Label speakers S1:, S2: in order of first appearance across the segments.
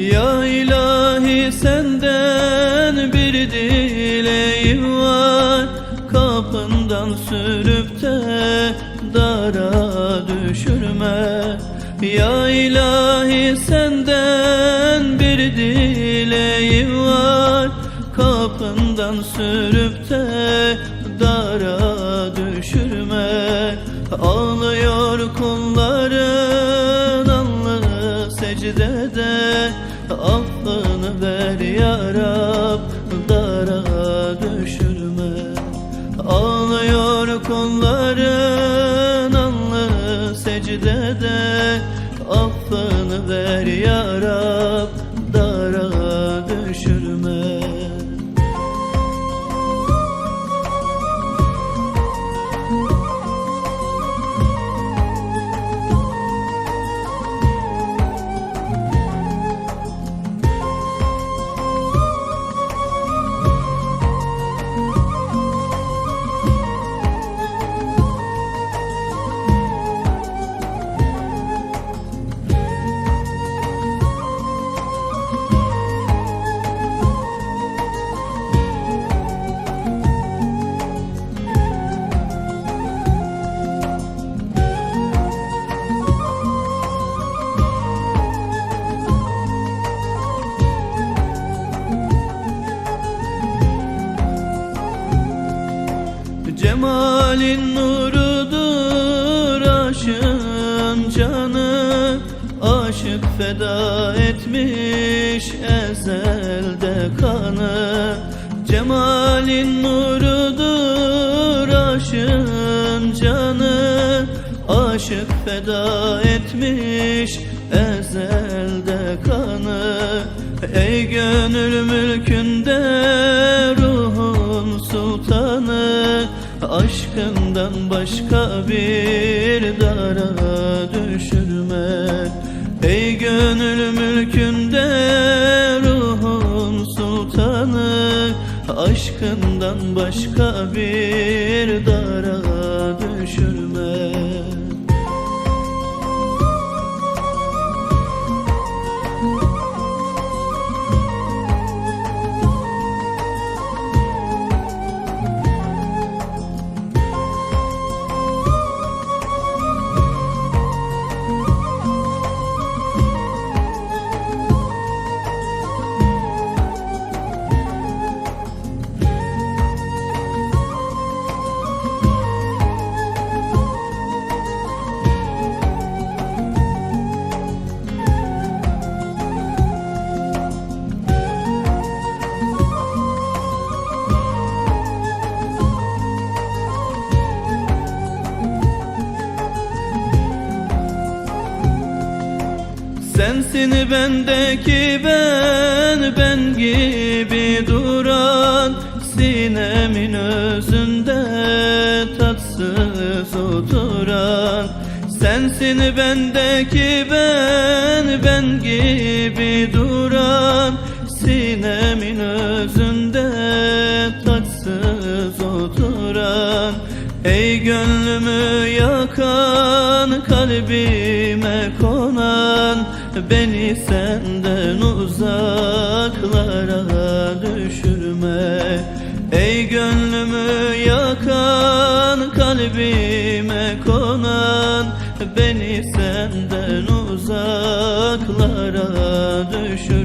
S1: Ya ilahi senden bir dileğim var. Kapından sürüp de dara düşürme. Ya ilahi senden bir dileğim var. Kapından sürüp de dara düşürme. Ağlıyor kulların ver ya Rab dara düşürme. Ağlıyor kulların alnı secdede Affını ver ya Cemalin nurudur aşığın canı Aşık feda etmiş ezelde kanı. Cemalin nurudur aşığın canı Aşık feda etmiş ezelde kanı. Ey gönül mülkünde Aşkından başka bir dara düşürme Ey gönül mülkünde ruhun sultanı Aşkından başka bir dara düşürme Sensin bendeki ben, ben gibi duran Sinemin özünde tatsız oturan. Sensin bendeki ben, ben gibi duran Sinemin özünde tatsız oturan. Ey gönlümü yakan kalbime konan Beni senden uzaklara düşürme. Ey gönlümü yakan kalbime konan Beni senden uzaklara düşürme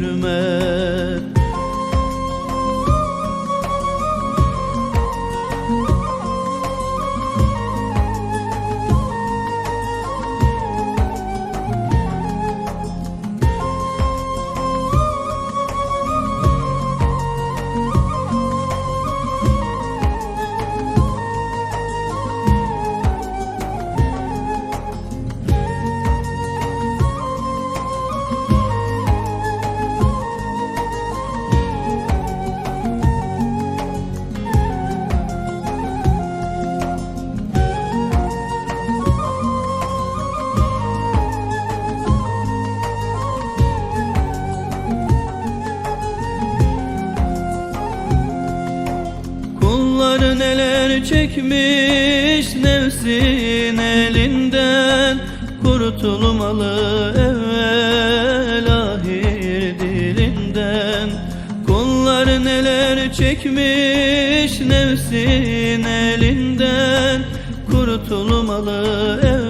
S1: çekmiş nefsin elinden. Kurtulmalı evvel ahir dilinden. Kullar neler çekmiş nefsin elinden. Kurtulmalı evvel